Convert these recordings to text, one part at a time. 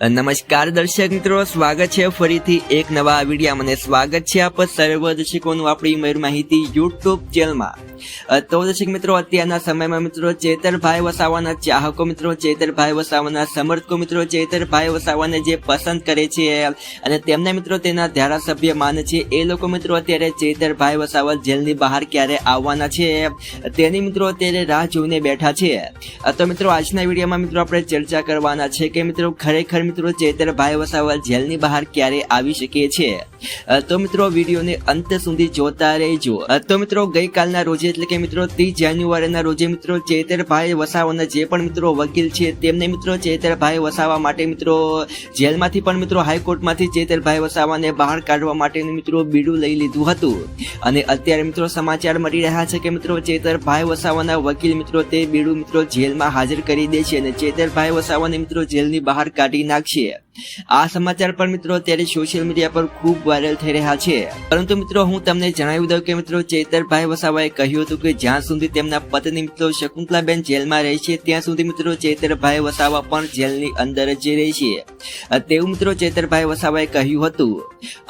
નમસ્કાર દર્શક મિત્રો, સ્વાગત છે ફરીથી એક નવા વિડીયા. મને સ્વાગત છે આપ સર્વ દર્શકોનું આપણી મયુર માહિતી યુટ્યુબ ચેનલમાં. તો દર્શક મિત્રો, અત્યારના સમયમાં મિત્રો, ચેતરભાઈ વસાવાના ચાહકો મિત્રો, ચેતરભાઈ વસાવાના સમર્થકો મિત્રો, ચેતરભાઈ વસાવાને જે પસંદ કરે છે અને તેમના મિત્રો તેના ધારાસભ્ય માને છે, એ લોકો મિત્રો અત્યારે ચેતરભાઈ વસાવા જેલની બહાર ક્યારે આવવાના છે? તેની મિત્રો અત્યારે રાહ જોઈને બેઠા છે. તો મિત્રો, આજના વિડીયોમાં મિત્રો આપણે ચર્ચા કરવાના છે કે મિત્રો ખરેખર મિત્રો ચેતરભાઈ વસાવા જેલની બહાર ક્યારે આવી શકે છે? તો મિત્રો, વિડીયોને અંત સુધી જોતા રહેજો. તો મિત્રો, ગઈકાલના રોજે, એટલે કે મિત્રો, ત્રીસ જાન્યુઆરીના રોજે મિત્રો ચેતરભાઈ વસાવાના જે પણ મિત્રો વકીલ છે, તેમને મિત્રો ચેતરભાઈ વસાવા માટે મિત્રો, જેલમાંથી પણ મિત્રો, હાઈકોર્ટમાંથી ચેતરભાઈ વસાવાને બહાર કાઢવા માટેનું મિત્રો બીડું લઈ લીધું હતું. અને અત્યારે મિત્રો, સમાચાર મળી રહ્યા છે કે મિત્રો ચેતરભાઈ વસાવાના વકીલ મિત્રો, તે બીડું મિત્રો જેલમાં હાજર કરી દે છે અને ચેતરભાઈ વસાવાને મિત્રો જેલની બહાર કાઢી In next year. આ સમાચાર પણ મિત્રો અત્યારે સોશિયલ મીડિયા પર ખૂબ વાયરલ થઈ રહ્યા છે. પરંતુ મિત્રો હું તમને જણાવી દઉં કે મિત્રો ચેતરભાઈ વસાવાએ કહ્યું હતું કે જ્યાં સુધી તેમના પત્ની મિત્રો શકુંતલાબેન જેલમાં રહે છે, ત્યાં સુધી મિત્રો ચેતરભાઈ વસાવા પણ જેલની અંદર જ રહે છે. તેવું મિત્રો ચેતરભાઈ વસાવાએ કહ્યું હતું.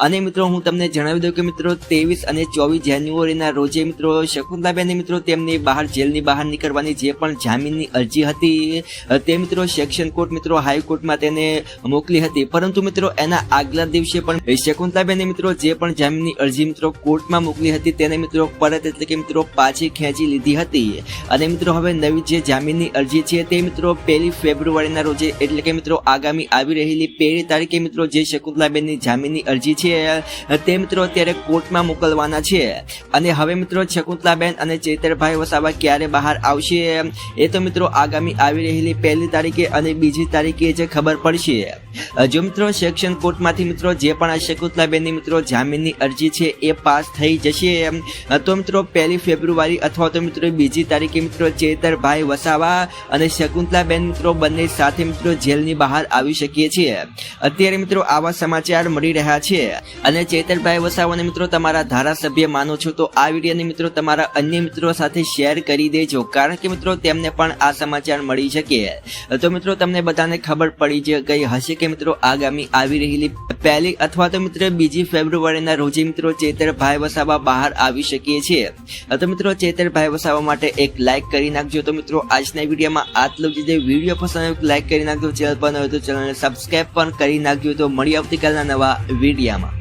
અને મિત્રો હું તમને જણાવી દઉં કે મિત્રો ત્રેવીસ અને ચોવીસ જાન્યુઆરીના રોજે મિત્રો શકુંતલાબેને મિત્રો તેમની બહાર જેલની બહાર નીકળવાની જે પણ જામીનની અરજી હતી તે મિત્રો સેક્શન કોર્ટ મિત્રો હાઈકોર્ટમાં તેને મોકલી હતી. પરંતુ મિત્રો, એના આગલા દિવસે પણ શકુંતલાબેને મિત્રો, જે પણ જામીનની અરજી મિત્રો કોર્ટમાં મોકલી હતી, તેને મિત્રો પરત એટલે કે મિત્રો પાછી ખેંચી લીધી હતી. અને મિત્રો, હવે નવી જે જામીનની અરજી છે, તે મિત્રો પહેલી ફેબ્રુઆરીના રોજે એટલે કે મિત્રો આગામી આવી રહેલી પહેલી તારીખે મિત્રો જે શકુંતલાબેનની જામીનની અરજી છે, તે મિત્રો અત્યારે કોર્ટમાં મોકલવાના છે. અને હવે મિત્રો, શકુંતલાબેન અને ચેતરભાઈ વસાવા ક્યારે બહાર આવશે, એ તો મિત્રો આગામી આવી રહેલી પહેલી તારીખે અને બીજી તારીખે જે ખબર પડશે. જો મિત્રો સેક્શન કોર્ટમાંથી મિત્રો જે પણ આ શકુંતલાબેનની મિત્રો જામીનની અરજી છે એ પાસ થઈ જશે તો મિત્રો પહેલી ફેબ્રુઆરી અથવા તો મિત્રો બીજી તારીખે મિત્રો ચેતરભાઈ વસાવા અને શકુંતલાબેન મિત્રો બંને સાથે મિત્રો જેલની બહાર આવી શકીએ છીએ. અત્યારે મિત્રો આવા સમાચાર મળી રહ્યા છે. અને ચેતરભાઈ વસાવાને મિત્રો તમારા ધારાસભ્ય માનો છો તો આ વિડીયોને મિત્રો તમારા અન્ય મિત્રો સાથે શેર કરી દેજો કારણ કે મિત્રો તેમને પણ આ સમાચાર મળી શકે. તો મિત્રો તમને બધાને ખબર પડી જ ગઈ હશે કે મિત્રો, આગામી આવી રહેલી પહેલી અથવા તો મિત્રો બીજી ફેબ્રુઆરીના રોજે મિત્રો ચેતરભાઈ વસાવા બહાર આવી શકીએ છીએ. તો મિત્રો ચેતરભાઈ વસાવા માટે એક લાઈક કરી નાખજો. તો મિત્રો, આજના વિડીયોમાં આટલું જ. વીડિયો પસંદ આવ્યો લાઈક કરી નાખજો. ચેનલ પર હોય તો ચેનલને સબસ્ક્રાઈબ પણ કરી નાખજો. તો મળી આવતીકાલના નવા વિડીયોમાં.